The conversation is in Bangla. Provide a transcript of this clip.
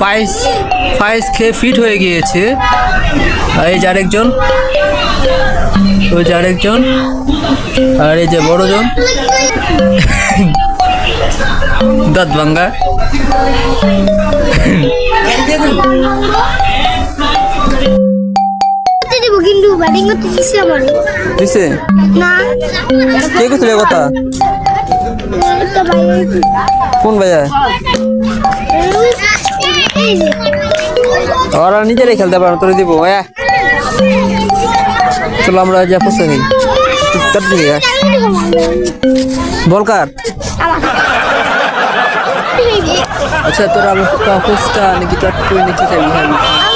ফাইস ফাইস খেয়ে ফিট হয়ে গিয়েছে। এই যে আরেকজন। ওই যে আরেকজন। আর এই যে বড়জন। দাঁত ভাঙ্গা। ব্যাটিং করতে দিচ্ছে আমার দিছে? না। কে করছিল এ কথা? কোন ভাইয়া? ওরা নিজেরাই খেলতে পারো তোরে দিব চলো আমরা যা পুষে নিই। বল কার? আচ্ছা তোরা আমি কাকুসটা নাকি চট করে নিচে হ্যাঁ।